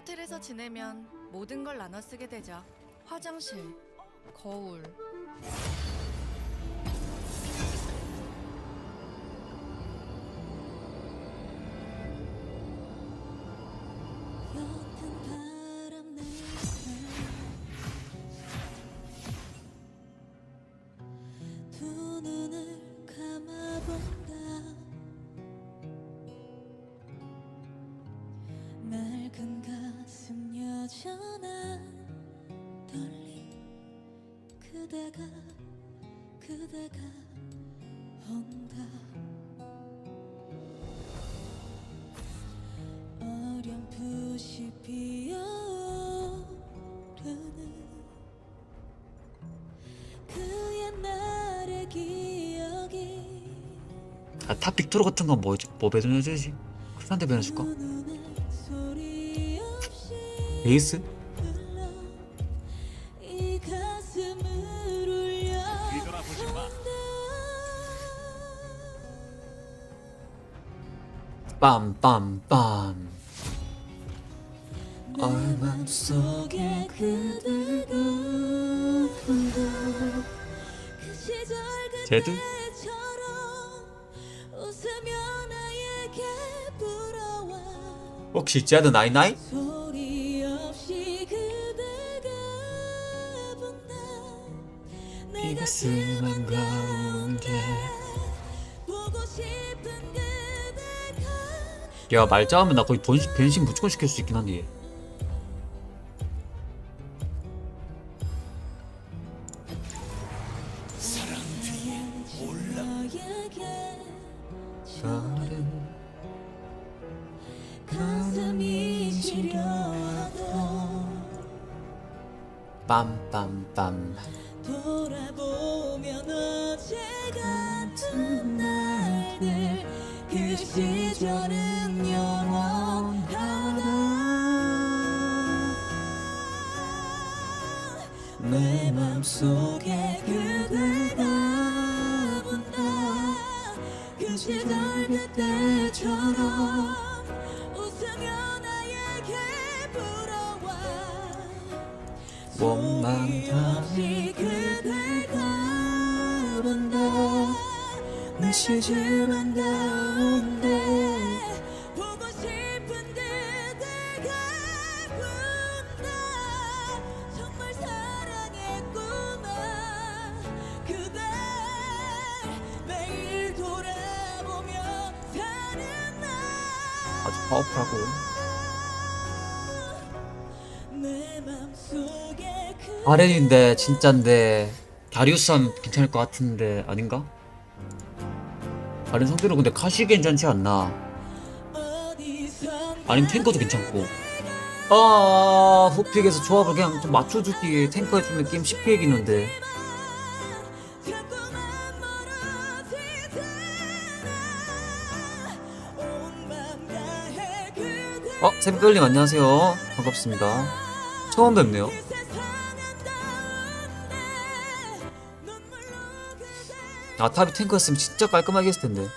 호텔에서 지내면 모든 걸 나눠 쓰게 되죠. 화장실, 거울. 그대가 온다. 어렴풋이 피어오르는 그 옛날의 기억이 아, 탑 빅토르 같은 건 뭐, 뭐 눈에 소리 없이 베이스? 빰빰빰 내 맘속에 그대가 온다 그 시절 제드? 그때처럼 웃으며 나에게 불어와 혹시 제드 나이나이? 소리 없이 그대가 본다 내이 가슴 한가운데 야 말자하면 나 거의 변신, 변신 무조건 시킬 수 있긴 한데 그대가 본다. 그 시절 그때처럼 웃으며 나에게 불어와. 원망 없이 그대가 본다. 내 시절 한가 그 아렌인데 진짠데 다리우스는 괜찮을 것 같은데 아닌가? 아렌 성대로 근데 카시 괜찮지 않나? 아니면 탱커도 괜찮고 아 후픽에서 조합을 그냥 좀 맞춰주기 탱커 해주면 게임 쉽게 이기는데 새벽별님 안녕하세요. 반갑습니다. 처음 뵙네요. 이 세상은 더운데 눈물로 그대 아 탑이 탱커였으면 진짜 깔끔하게 했을 텐데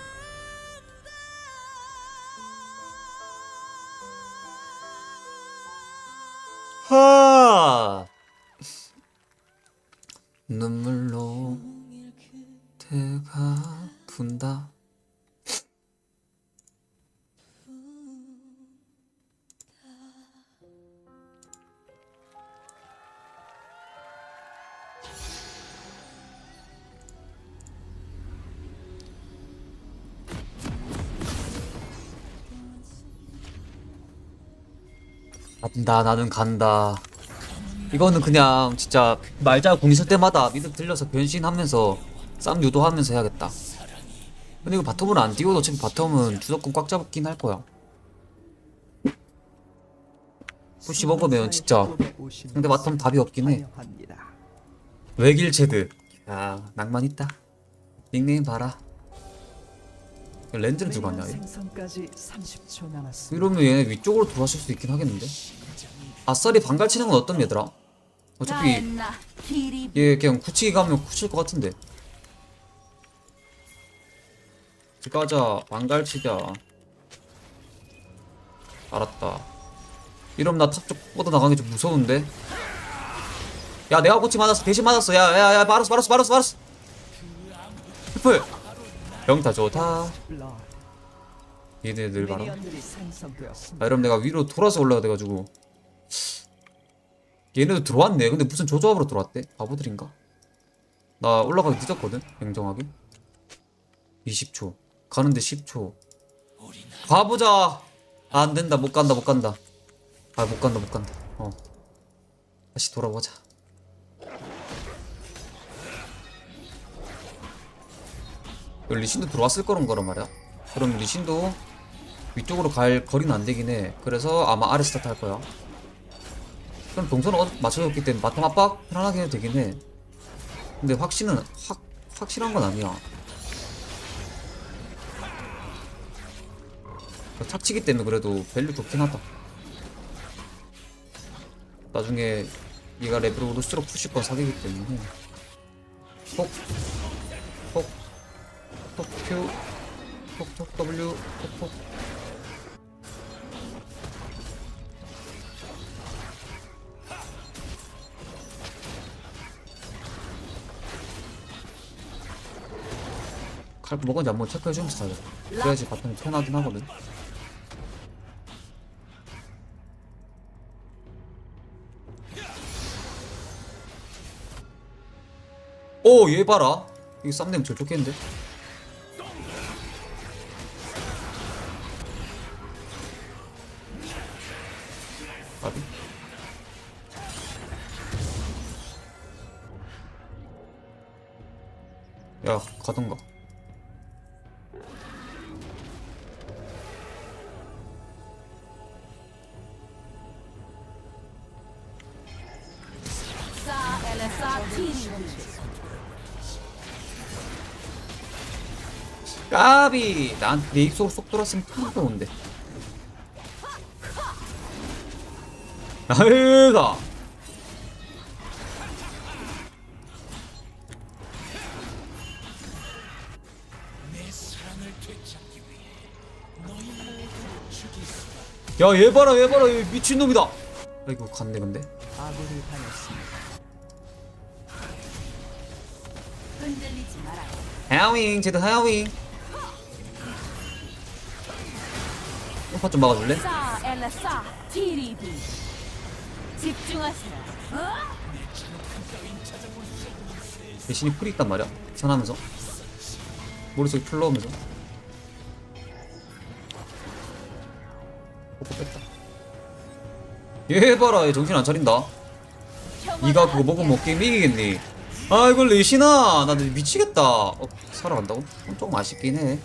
간다 나는 간다. 이거는 그냥 진짜 말자 공 있을 때마다 미드 들려서 변신하면서 쌈 유도하면서 해야겠다. 근데 이거 바텀을 안 띄워도 어차피 바텀은 주도권 꽉 잡긴 할 거야. 푸시 먹으면 진짜 상대 바텀 답이 없긴 해. 외길 체드. 야 낭만 있다. 닉네임 봐라 렌즈를 두고 왔냐? 얘? 생선까지 30초 남았습니다. 이러면 얘네 위쪽으로 돌아설 수도 있긴 하겠는데? 아싸리 반갈 치는 건 어떤 얘들아? 어차피 얘 그냥 굳히기 가면 굳힐 것 같은데. 가자. 반갈 치자. 알았다. 이러면 나 탑쪽 뻗어 나가는 게 좀 무서운데? 야 내가 고치 맞았어. 대신 맞았어. 야야야 바로스 바로스 바로스 바로스 풀 병타 좋다. 얘네들 봐라. 아 이러면 내가 위로 돌아서 올라가 돼가지고. 얘네도 들어왔네. 근데 무슨 조조합으로 들어왔대? 바보들인가? 나 올라가기 늦었거든 냉정하게. 20초. 가는데 10초. 가보자! 아, 안 된다. 못 간다 못 간다. 아 못 간다 못 간다. 어. 다시 돌아보자 여기 리신도 들어왔을 거란 거란 말이야 그럼 리신도 위쪽으로 갈 거리는 안 되긴 해. 그래서 아마 아래 스타트 할 거야. 그럼 동선을 어- 맞춰줬기 때문에 바텀 압박 편안하게 해도 되긴 해. 근데 확신은 확 확실한 건 아니야. 그 착치기 때문에 그래도 밸류 좋긴 하다. 나중에 얘가 레벨을 오를수록 푸시권 사기기 때문에 폭, 폭, 폭, 큐, 폭, 폭, W, 폭, 폭. 칼 먹은지 한번 체크해주면서 가자. 그래야지 바텀이 편하긴 하거든. 오, 얘 봐라. 이거 쌈내면 제일 좋겠는데? 까비? 야, 가던가. 까비! 난내 입속으로 쏙 들어왔으면 참 좋은데. 나이다! 야, 얘 봐라, 얘 봐라, 얘 미친놈이다! 아이고, 갔네, 근데. 아군이 당했습니다. 하야윙, 쟤도 하야윙. 음파 좀 막아줄래? 싸 엘라싸 TDB 집중하세요 대신이 풀이 있단 말이야. 전하면서. 머릿속에 풀 넣으면서. 뽀뽀 뺐다. 얘 봐라, 얘 정신 안 차린다. 니가 그거 먹으면 뭐 게임 이기겠니? 아, 이걸 레시나! 나 미치겠다. 어, 살아간다고? 좀 조금 아쉽긴 해.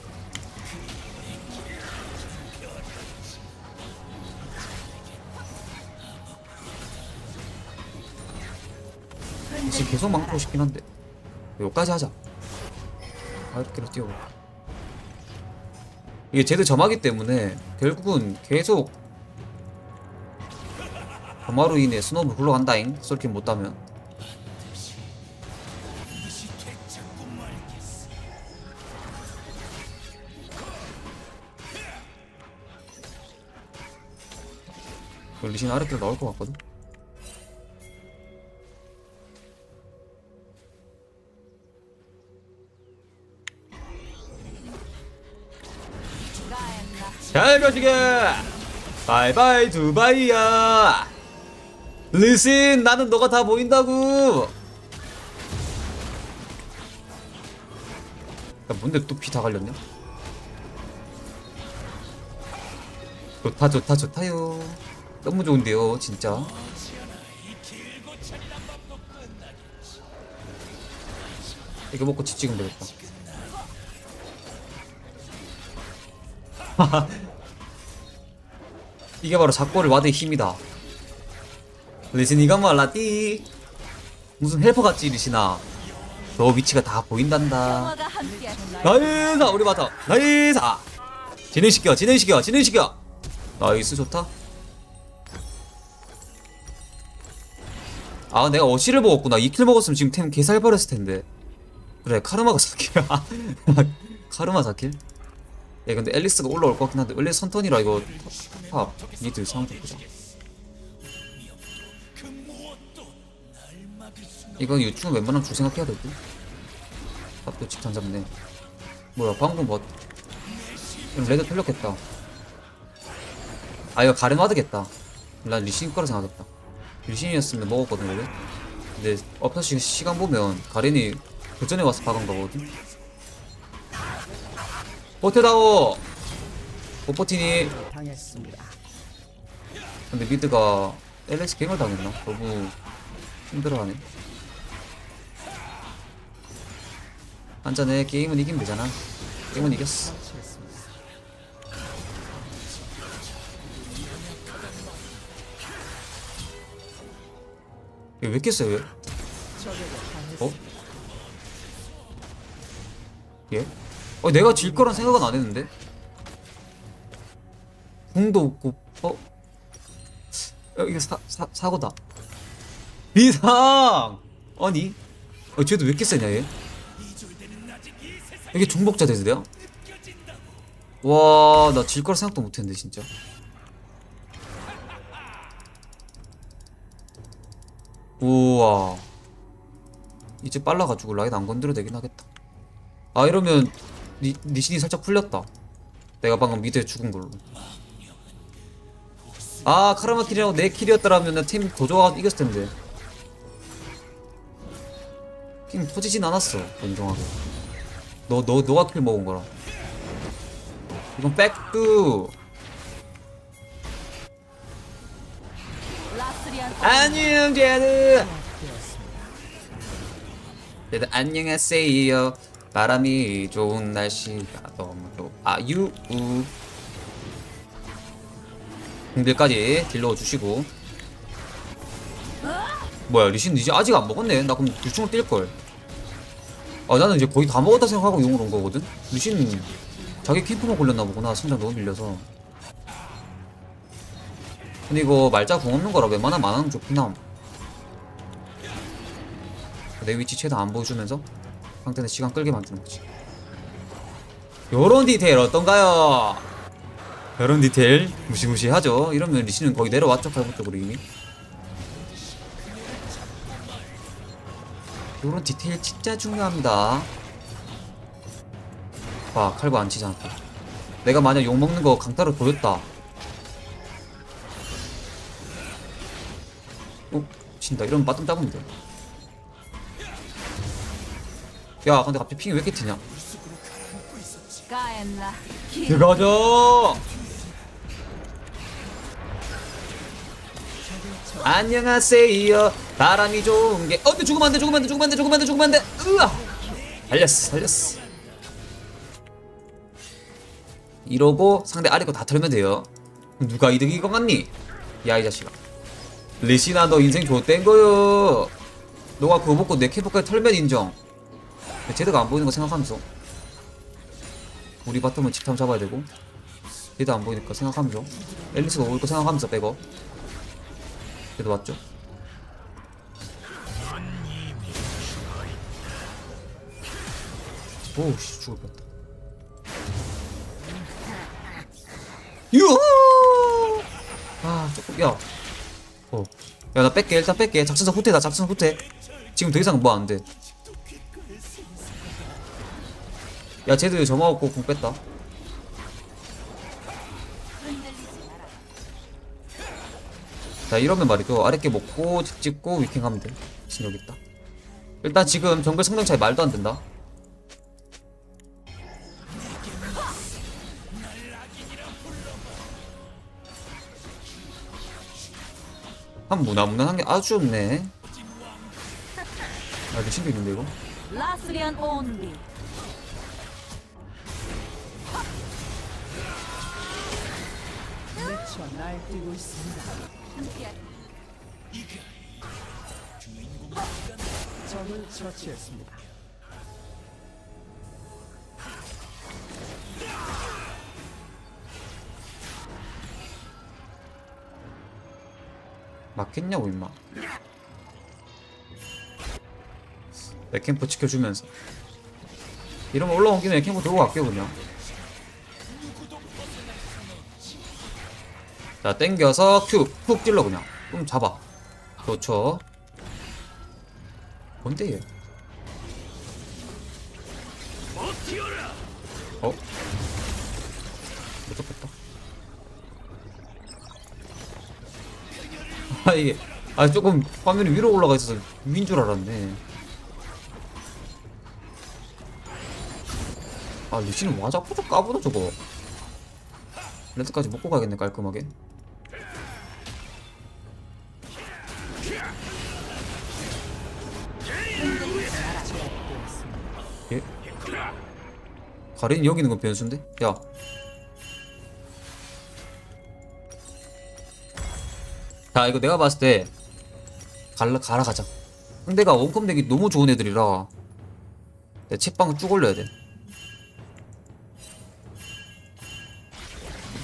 계속 망고 싶긴 한데. 여기까지 하자. 아, 이렇게로 뛰어봐. 이게 제드 점하기 때문에 결국은 계속 점화로 인해 스노우를 굴러간다잉. 솔킬 못 따면. 리신 아래로 나올 것 같거든. 잘 가시게. 바이바이 두바이야. 리신 나는 너가 다 보인다고. 야 뭔데 또 피 다 갈렸냐? 좋다 좋다 좋다요. 너무 좋은데요 진짜. 이거 먹고 집 찍으면 되겠다 이게 바로 작고를 와드의 힘이다. 리신 이가 말라띠. 무슨 헬퍼 같지 리신아. 너 위치가 다 보인단다. 나이스 우리 바터 나이스 진행시켜 진행시켜 진행시켜 나이스 좋다. 아 내가 어시를 먹었구나 2킬 먹었으면 지금 템 개살 버렸을 텐데 그래 카르마가 4킬이야 카르마 4킬 예 근데 앨리스가 올라올 것 같긴 한데 원래 선턴이라 이거 탑 니들 상황도 보자. 이건 유충은 웬만하면 줄 생각해야 될 듯. 밥도 직장 잡네. 뭐야 방금 뭐 그럼 레드 털렸겠다. 아 이거 가렌 와드겠다. 난 리신 거라 생각했다. 리신이었으면 먹었거든 원래. 근데 업터 시간 보면 가렌이 그 전에 와서 박은 거거든. 버텨다오 못 버티니 당했습니다. 근데 미드가 LS 갱을 당했나? 너무 힘들어하네. 한잔해 게임은 이기면 되잖아. 게임은 이겼어. 이거 왜? 적에게 당했습니다. 어? 얘? 어 내가 질 거란 생각은 안 했는데. 궁도 없고 어? 어 이거 사, 사 사고다. 비상. 아니? 어 쟤도 왜 이렇게 세냐 얘? 이게 중복자 대세대야? 와, 나 질 거라 생각도 못 했는데, 진짜. 우와. 이제 빨라가지고 라인 안 건드려 되긴 하겠다. 아, 이러면, 니, 니신이 살짝 풀렸다. 내가 방금 미드에 죽은 걸로. 아, 카르마 킬이라고 내 킬이었더라면 팀더 좋아가지고 이겼을 텐데. 팀 터지진 않았어, 인정하게. 너, 너, 너가 킬 먹은 거라. 이건 백두. 안녕, 제드. 제드, 안녕하세요. 바람이 좋은 날씨가 너무 좋 아유. 공들까지 딜러 주시고. 뭐야, 리신 이제 아직 안 먹었네. 나 그럼 유충을 뛸걸. 아, 나는 이제 거의 다 먹었다 생각하고 용을 온 거거든? 리신 자기 캠프만 걸렸나 보구나. 성장 너무 밀려서. 근데 이거 말자 궁 없는 거라 웬만하면 안 좋긴 함. 내 위치 최대한 안 보여주면서 상대는 시간 끌게 만드는 거지. 요런 디테일 어떤가요? 요런 디테일 무시무시하죠? 이러면 리시는 거의 내려왔죠, 칼부 쪽으로 이미. 요런 디테일 진짜 중요합니다. 봐, 칼부 안 치잖아. 내가 만약 욕 먹는 거 강타로 보였다. 어? 진다. 이러면 맞좀 잡으면 돼. 야, 근데 갑자기 핑이 왜 이렇게 튀냐? 들어가죠! 안녕하세요. 바람이 좋은 게. 어, 근데 죽으면 안 돼, 죽으면 안 돼, 죽으면 안 돼, 죽으면 안 돼, 죽으면 안 돼. 으아! 살렸어, 살렸어. 이러고 상대 아래 거 다 털면 돼요. 누가 이득인 것 같니? 야, 이 자식아. 리시나, 너 인생 좋댄 거요. 너가 그거 먹고 내 캐릭터까지 털면 인정. 제드가 안 보이는 거 생각하면서. 우리 바텀은 집탐 잡아야 되고. 얘도 안 보이니까 생각하면서. 앨리스가 올 거 생각하면서 백업. 얘도 맞죠? 오씨 죽을 뻔했다. 유후! 아 조금 야. 어. 야나 뺄게 일단 뺄게 작전사 후퇴다 작전사 후퇴. 지금 더 이상 뭐 안 돼. 야 쟤들 점화 없고 궁 뺐다. 자 이러면 말이죠. 아랫게 먹고 집 찍고 위킹 하면 돼. 진력 있다. 일단 지금 정글 성능 차이 말도 안 된다. 한 무난무난한 게 아주 좋네. 아 미친도 있는데 이거? 라스리안 온리 쳐 날뛰고 있습니다. 적을 처치했습니다. 맞겠냐고 임마 내 캠프 지켜주면서 이러면 올라온 김에 캠프 들고 갈게요 그냥 자 땡겨서 큐훅 찔러 그냥 좀 잡아 그렇죠 뭔데 얘? 어? 못 잡겠다. 아 이게 아 조금 화면이 위로 올라가 있어서 위인 줄 알았네. 아 루시는 와 자꾸 좀 까부다 저거. 레드까지 먹고 가겠네 깔끔하게. 예? 가렌이 여기 있는 건 변수인데? 야. 자, 이거 내가 봤을 때 갈라 가라 가자. 상대가 원컴 덱이 너무 좋은 애들이라 내 책방을 쭉 올려야 돼.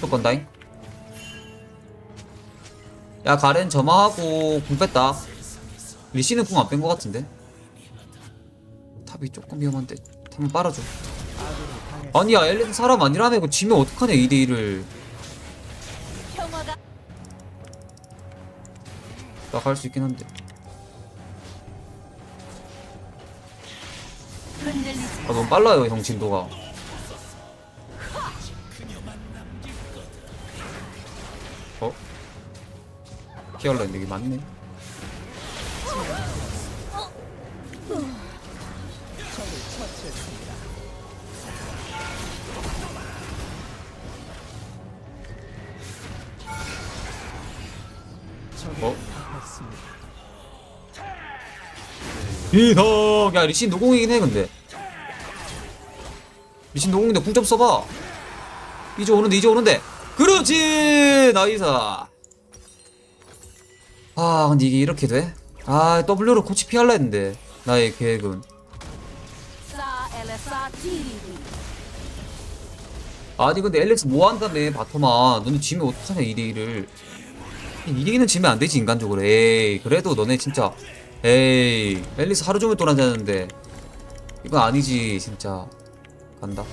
또 건다잉? 야, 가렌 점화하고 궁 뺐다. 리시는 궁 안 뺀 것 같은데? 탑이 조금 위험한데 한번 빨아줘. 아니야 엘렌 사람 아니라며. 이거 지면 어떡하냐 2대1을. 평화가 나갈 수 있긴 한데. 아 너무 빨라요 형 진도가. 어? 피할라 했는데 이게 맞네 이덕 야 리신 노공이긴 해 근데. 리신 노공인데 궁좀 써봐. 이제 오는데 이제 오는데. 그렇지! 나이사. 아 근데 이게 이렇게 돼? 아 W로 코치 피할라 했는데 나의 계획은. 아니 근데 엘렉스 뭐 한다며 바토마 너네 지면 어떡하냐 2대1을. 2대2는 지면 안 되지 인간적으로. 에이 그래도 너네 진짜 에이 앨리스 하루 종일 돌아다녔는데 이건 아니지 진짜. 간다.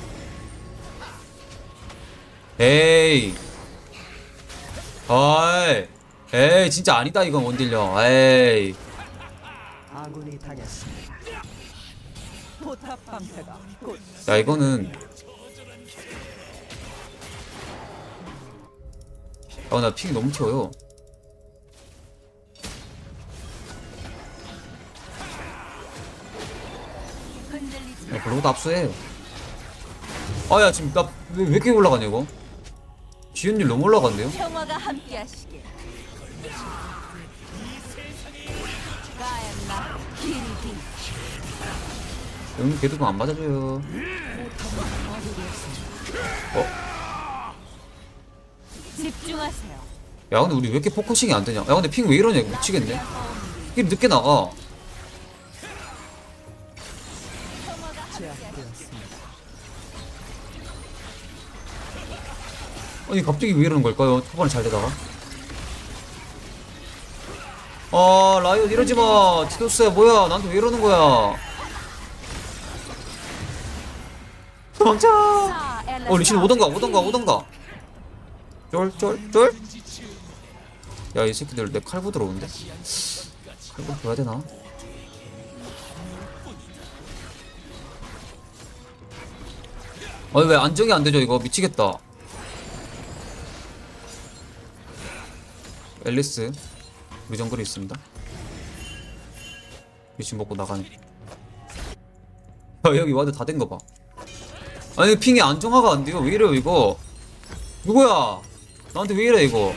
에이. 어이. 에이 진짜 아니다 이건 원딜령 에이. 아군이 당했습니다. 포탑 방패가 곧 야 이거는 아나 픽이 너무 튀어요 야 그러고 압수해. 아 야 지금 나왜 이렇게 올라가냐 이거? 지은님 너무 올라간대요? 평화가 함께하시길. 응 걔도 안 맞아줘요. 집중하세요. 야 근데 우리 왜 이렇게 포커싱이 안 되냐? 야 근데 핑 왜 이러냐 이거? 미치겠네. 핑 늦게 나가 아니 갑자기 왜 이러는 걸까요? 초반에 잘 되다가. 아 라이온 이러지마. 티도스야 뭐야? 나한테 왜 이러는 거야? 도망쳐! 어 리신 오던가 오던가 오던가. 쫄쫄쫄? 야 이 새끼들 내 칼부 들어오는데? 칼부 줘야 되나? 아니 왜 안정이 안 되죠 이거? 미치겠다 앨리스 우리 정글에 있습니다. 미친 먹고 나가네 야 여기 와드 다 된 거 봐. 아니 핑이 안정화가 안 돼요. 왜 이래요 이거? 누구야? 나한테 왜 이래 이거?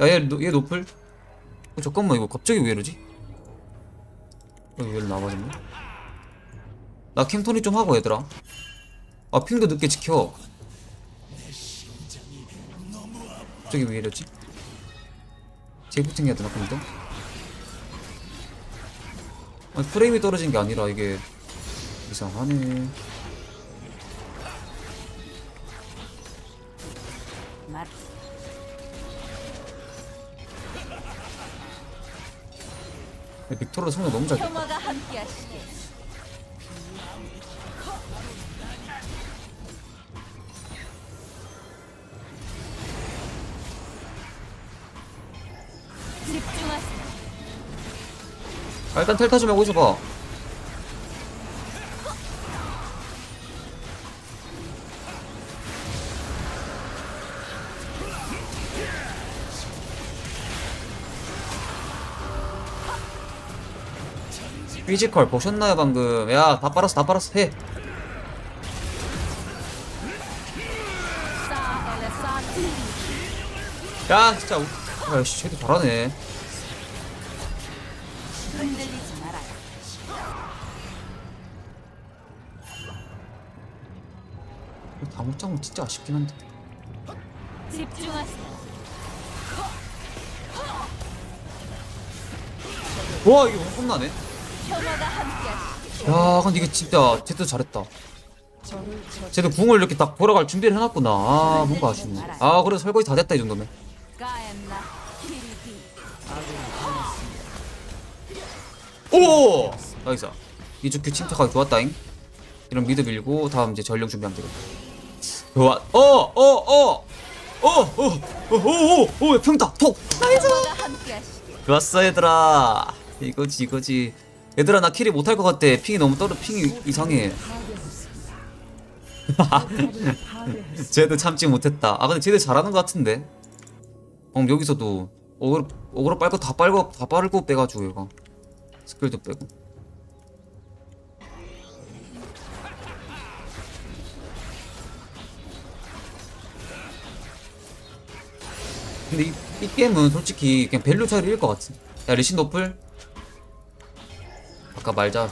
야얘 얘 노플? 어, 잠깐만 이거 갑자기 왜 이러지? 여기 왜 나와졌네. 나 캠토니 좀 하고 얘들아. 아 핑도 늦게 지켜. 갑자기 왜 이러지 재부팅 해야 되나 또 아니 프레임이 떨어진 게 아니라 이게 이상하네. 맛 빅토르 성능 너무 잘 아, 일단 텔타 좀 하고 있어봐. 피지컬 보셨나요 방금? 야 다 빨았어 다 빨았어 해. 야 진짜 아이씨 쟤도 잘하네 다못장은 진짜 아쉽긴 한데. 집중하세요. 와 이게 평화가 함께하시길. 야 근데 이게 진짜 쟤도 잘했다. 쟤도 궁을 이렇게 딱 돌아갈 준비를 해놨구나. 아 뭔가 아쉽네. 아 그래도 설거지 다 됐다 이 정도면. 가엔나 키리디. 오! 나이스. 이주큐 침착하게 좋았다잉. 이런 미드 밀고 다음 이제 전력 준비하면 되겠다 좋아. 어, 어, 어. 어, 어, 어, 오, 오, 오, 평타, 톡. 나이스. 좋았어, 얘들아. 이거지, 이거지. 얘들아, 나 캐리 못할 것 같아. 핑이 너무 떨어, 핑이 이상해. 쟤들 참지 못했다. 아, 근데 쟤들 잘하는 것 같은데. 어, 여기서도. 어그로, 어그로 빨고 다 빨고, 다 빨고 빼가지고, 얘가. 스킬도 빼고. 근데 이, 이 게임은 솔직히 그냥 밸류 차이일 것 같아 야 리신 노플? 아까 말자.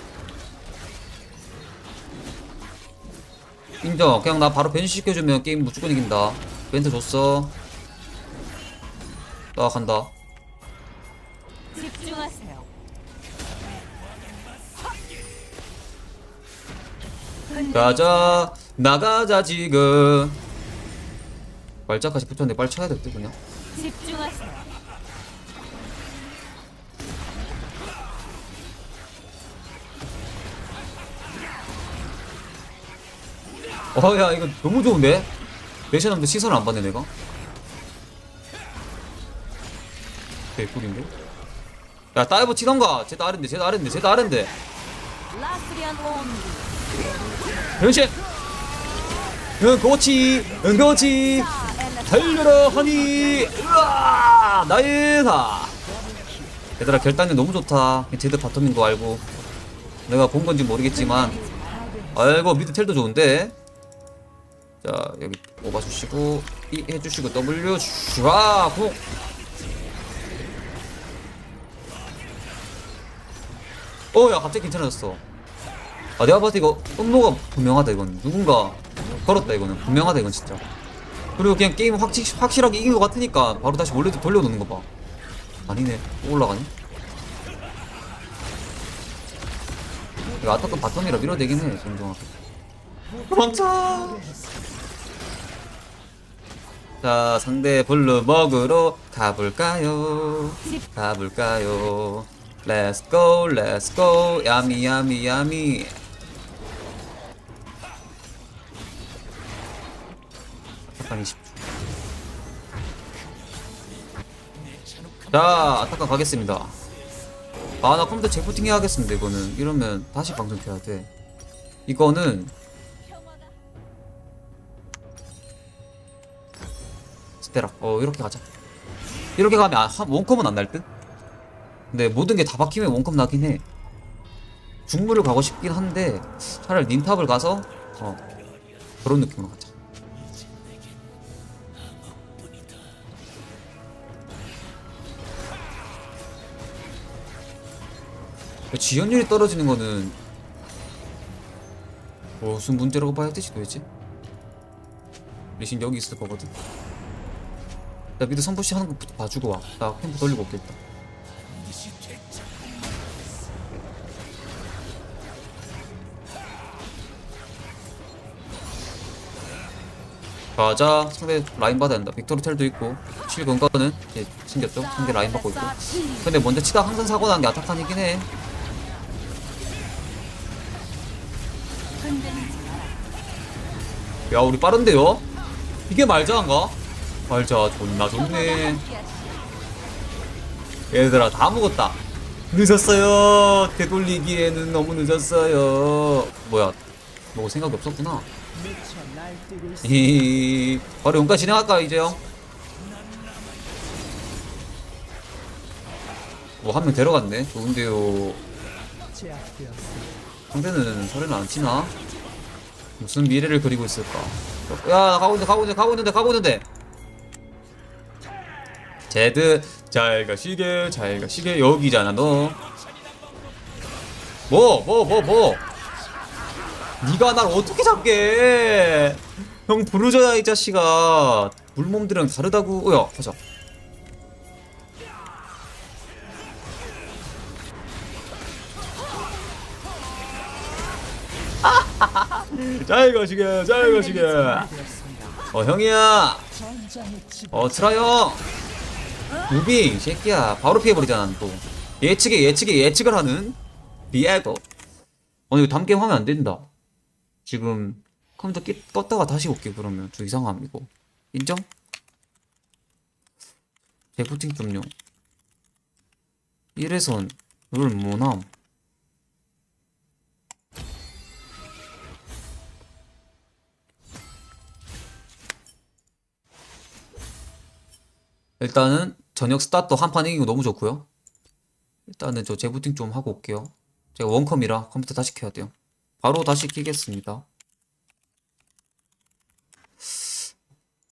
인정. 그냥 나 바로 변신 시켜주면 게임 무조건 이긴다. 멘트 줬어. 나 간다. 집중하세요. 가자. 나가자 지금. 말자까지 붙였는데 빨리 쳐야 될듯 그냥 집중하세요. 어 야 이거 너무 좋은데? 내셔남도 시선을 안 받네 내가. 개꿀인데? 야 다이버 치던가. 쟤도 아른데 쟤도 아른데. 라스리안 온디. 변신! 응 그렇지 응 엘레사. 달려라 하니 으아 나이다 얘들아 결단이 너무 좋다. 쟤들 바텀인 거 알고. 내가 본 건지 모르겠지만. 아이고 미드 텔도 좋은데. 자 여기 오바 주시고 이 해주시고 W 공 어야 갑자기 괜찮아졌어. 아 내가 봤을 때 이거 음모가 분명하다 이건. 누군가 걸었다 이거는. 분명하다 이건 진짜 그리고 그냥 게임 확, 확실하게 이긴 것 같으니까 바로 다시 원래 돌려놓는 거 봐. 아니네. 또 올라가네? 이거 아타칸 바텀이라 밀어야 되긴 해 정정하게 도망쳐 자 상대 블루 먹으러 가볼까요? 가볼까요? Let's go Let's go. 야미 야미 야미 아타칸 20초 자 아타칸 가겠습니다. 아 나 컴퓨터 재부팅 해야겠습니다 이거는. 이러면 다시 방송 켜야 돼. 이거는 스테라. 어 이렇게 가자. 이렇게 가면 아, 한- 원컴은 안 날 듯? 근데 모든 게 다 박히면 원컴 나긴 해. 중물을 가고 싶긴 한데 차라리 닌탑을 가서 어 그런 느낌으로 가자 지연율이 떨어지는 거는 무슨 문제라고 봐야 되지 도대체? 리신 여기 있을 거거든. 나 미드 선부시 하는 거부터 봐주고 와. 나 캠프 돌리고 올게 일단. 가자 상대 라인 받아야 된다 빅토르 텔도 있고 실 건가는 이제 챙겼죠 상대 라인 받고 있고 근데 먼저 치다 항상 사고 난게 아타칸이긴 해 야 우리 빠른데요? 이게 말자인가? 말자 존나 좋네. 얘들아 다 먹었다 늦었어요. 되돌리기에는 너무 늦었어요. 뭐야? 뭐 생각이 없었구나. 바로 용까지 진행할까 이제요? 뭐한 명 데려갔네. 좋은데요. 상대는 소리는 안 치나? 무슨 미래를 그리고 있을까? 야, 나 가고 있는데, 가고 있는데, 가고 있는데, 가고 있는데. 제드, 잘 가시게, 잘 가시게, 여기잖아, 너. 뭐, 뭐, 뭐, 뭐. 네가 날 어떻게 잡게? 형 부르줘야 이 자식아. 물몸들이랑 다르다고. 어, 야, 가자. 잘 가시게, 잘. 되었습니다. 어, 형이야. 어, 트라요. 무빙, 새끼야. 바로 피해버리잖아, 또. 예측에 예측에 예측을 하는 비에고. 어, 이거 담게 하면 안 된다. 지금 컴퓨터 끼, 껐다가 다시 올게, 그러면. 좀 이상함, 이거. 인정? 재부팅 좀요. 이래선 룰 뭐남? 일단은 저녁 스타트 한판 이긴 거 너무 좋고요. 일단은 저 재부팅 좀 하고 올게요. 제가 원컴이라 컴퓨터 다시 켜야 돼요. 바로 다시 키겠습니다.